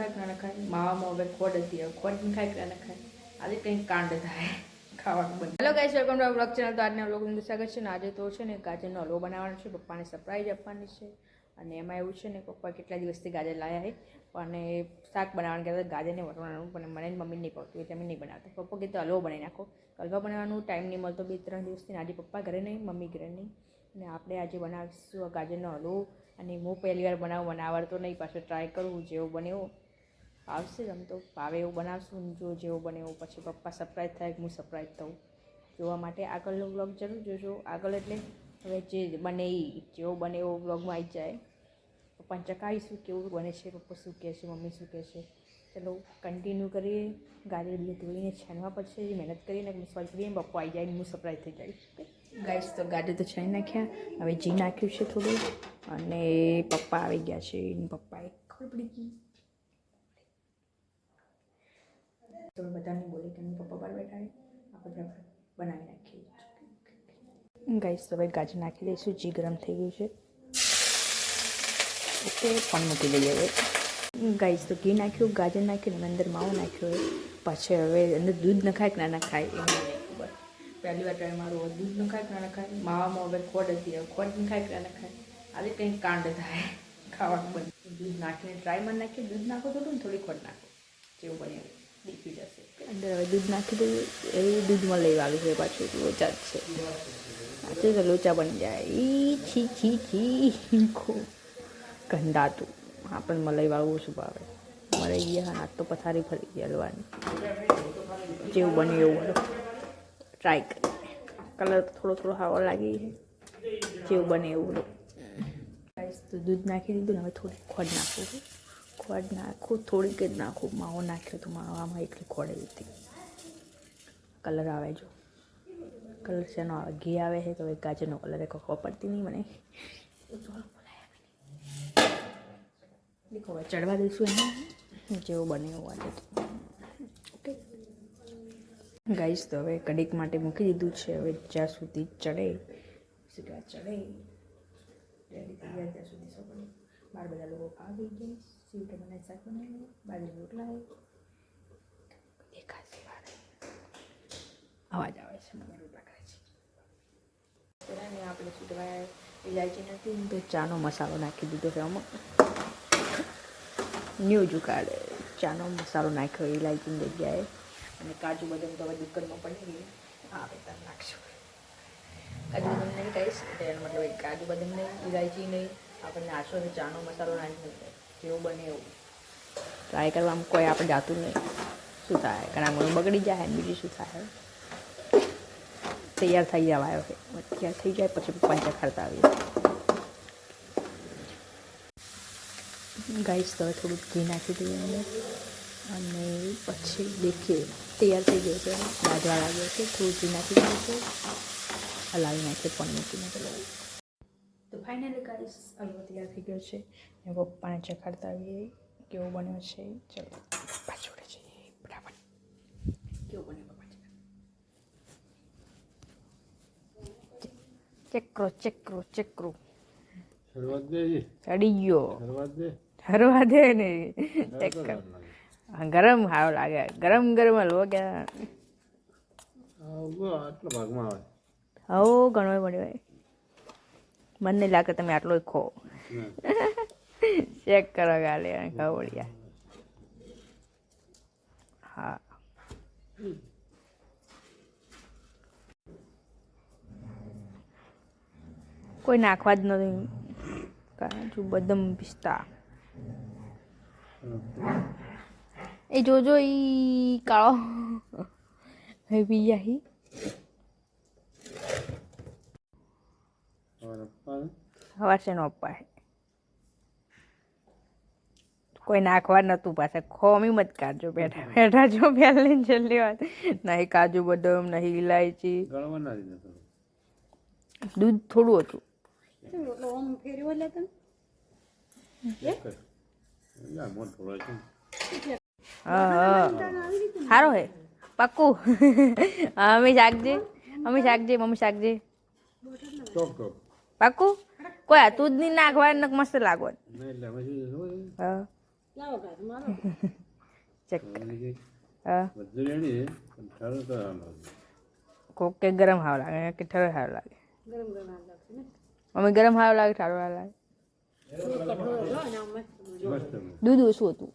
ખાય ખાય માવામાં હવે ખોડ હતી હવે ખોડ ખાય કે ના ખાય આજે કંઈક કાંડ થાય ખાવાનું બંધ hello guys welcome to blog channel તો આજના બ્લોગનું સ્વાગત છે ને આજે તો છે ને ગાજરનો હલવો બનાવવાનો છે પપ્પાને સરપ્રાઈઝ આપવાની છે અને એમાં એવું છે ને પપ્પા કેટલા દિવસથી ગાજર લાયા છે અને શાક બનાવવાનું કહેતા ગાજરને વટવાનું પણ મને મમ્મી નહીં પડતું એટલે અમે નહીં બનાવતા પપ્પા કીધું હલવો બનાવી નાખો હલવા બનાવવાનું ટાઈમ નહીં મળતો બે ત્રણ દિવસથી આજે પપ્પા ઘરે નહીં મમ્મી ઘરે નહીં અને આપણે આજે બનાવીશું ગાજરનો હલવો અને હું પહેલી વાર બનાવું મને આવડતો નહીં પાછો ટ્રાય કરું જેવો બને એવું આવશે આમ તો ભાવે એવું બનાવશું જો જેવો બને એવું પછી પપ્પા સરપ્રાઈઝ થાય હું સરપ્રાઈઝ થઉં. જોવા માટે આગળનો બ્લોગ જરૂર જોજો. આગળ એટલે હવે જે બને એ જેવો બને એવો બ્લોગમાં આવી જાય. પપ્પાને ચકાવીશું કેવું બને છે, પપ્પા શું કહે છે, મમ્મી શું કહે છે. ચલો કન્ટિન્યુ કરીએ. ગાડી બીજે ધોઈને છાનવા પડશે. મહેનત કરીને સોલ્વ કરીને પપ્પા આવી જાય હું સરપ્રાઈઝ થઈ જાય. ગાઈસ તો ગાડી તો છાણી નાખ્યા. હવે જી નાખ્યું છે થોડું. અને પપ્પા આવી ગયા છે અને પપ્પાએ ખબર પડી ગઈ તો બધાને બોલી કે પપ્પા બહાર બેઠા આ આપણે બનાવી નાખીએ. ગાઈસ, તો હવે ગાજર નાખી દઈશું. જી ગરમ થઈ ગયું છે. ઓકે ફોન મૂકી દઈએ હવે. ગાઈસ, તો ઘી નાખ્યું, ગાજર નાખ્યું, અને અંદર માવો નાખ્યો હોય પછી હવે અંદર દૂધ નખાય કે ના નખાય એ મને ખબર. પહેલી વાર ટ્રાય મારું દૂધ નખાય કે ના નખાય? માવામાં હવે ખોડ હતી. ખોડ નખાય કે ના નખાય? આવી કંઈક કાંડ થાય. ખાવાનું બંધ દૂધ નાખીને ડ્રાયમાં નાખીએ. દૂધ નાખો થોડું ને થોડી ખોટ નાખો. જેવું બને દીખી જશે અંદર હવે દૂધ નાખી દઈએ. એ દૂધમાં લઈ આવ્યું છે પાછું લોચા જ છે. આજે તો લોચા બની જાય. ઈ છી છી છી ખો ગંદાતું આપણને મલાઈ વાળું ઓછું ભાવે. મરાઈ ગયા હાથ તો પથારી ફરી ગઈ હલવાની. જેવું બન્યું એવું બધું ટ્રાય કરી કલર થોડો થોડો હાવો લાગી છે. જેવું બને એવું બધું તો દૂધ નાખી દીધું ને હવે થોડી ખોડ છું. ખોડ નાખું, થોડીક જ નાખું. માવો નાખ્યો તો માવામાં એટલી ખોડ એવી હતી. કલર આવે જો. કલર શેનો આવે? ઘી આવે છે તો હવે ગાજરનો કલર એક ખબર પડતી નહીં મને. હવે ચડવા દઈશું એને જેવું બને એવું આજે તો. ઓકે ગાઈશ તો હવે કડીક માટે મૂકી દીધું છે. હવે જ્યાં સુધી ચડે સીધા ચડે. ત્યાં સુધી બાર બધા લોકો ખાવા ગઈ જાય સીવ ટમાટા શાક બનાવી બાજુ રોટલા દેખાશે વાળે અવાજ આવે છે મને રોટલા આપણે કહેવાય ઇલાયચી નથી તો ચાનો મસાલો નાખી દીધો છે અમુક ન્યૂ જુગાડ ચાનો મસાલો નાખ્યો ઇલાયચીની જગ્યાએ અને કાજુ બદામ તો હવે દુકાનમાં પડી ગઈ આ બધા નાખશું કાજુ બદામ નહીં કહીશ એટલે એનો મતલબ કાજુ બદામ નહીં ઇલાયચી નહીં આપણને આછો ચાનો મસાલો નાખી જેવું બને એવું. ટ્રાય કરવામાં કોઈ આપણે જાતું નહીં. શું થાય? કારણ કે બગડી જાય બીજું શું થાય? તૈયાર થઈ જવા આવ્યો છે તૈયાર થઈ જાય પછી પંચા ખરતા આવીએ. ગાઈસ તો થોડુંક ઘી નાખી દઈએ અમે અને પછી દેખીએ. તૈયાર થઈ ગયો છે. બાજવા લાગ્યો છે. થોડું ઘી નાખી દઈએ છે. હલાવી નાખીએ પણ મૂકીને. ચલો તો ફાઇનલી ગાઈસ હલવો તૈયાર થઈ ગયો છે. ને પપ્પાને ચખાડતા આવીએ. કેવો બન્યો છે? ચલો પપ્પા જોડે જઈએ. બરાબર કેવો બન્યો પપ્પા ચેક કરો ચેક કરો ચેક કરો. ચડી ગયો. હરવા દે. ને. ચેક કર. ગરમ સારો લાગે. ગરમ ગરમ હલવો કે આટલા ભાગમાં આવે. હો ઘણો મળ્યો મને લાગે તમે આટલો ખો. ચેક કરો ગાલે ખવડિયા હા. કોઈ નાખવા જ નથી. કાજુ બદમ પિસ્તા. એ જોજો ઈ કાળો. હે બીજા હી હવે છે નો અપ્પા હે કોઈ નાખવા નતું પાછા ખોમી મત કાઢજો બેઠા બેઠા જો પહેલી ને છેલ્લી વાત નહીં કાજુ બદામ નહીં ઇલાયચી દીધા થોડું. દૂધ થોડું હતું સારો હે પાક્કું હા અમે શાકજે અમે શાકજે મમ્મી શાકજે પાક્કું કોઈ હતું જ નહીં નાખવા નક મસ્ત આમ કોક કે ગરમ હાવ લાગે કે ઠરો હાવ લાગે. મમ્મી ગરમ હાવ લાગે ઠારો હાવ લાગે. દૂધ ઓછું હતું.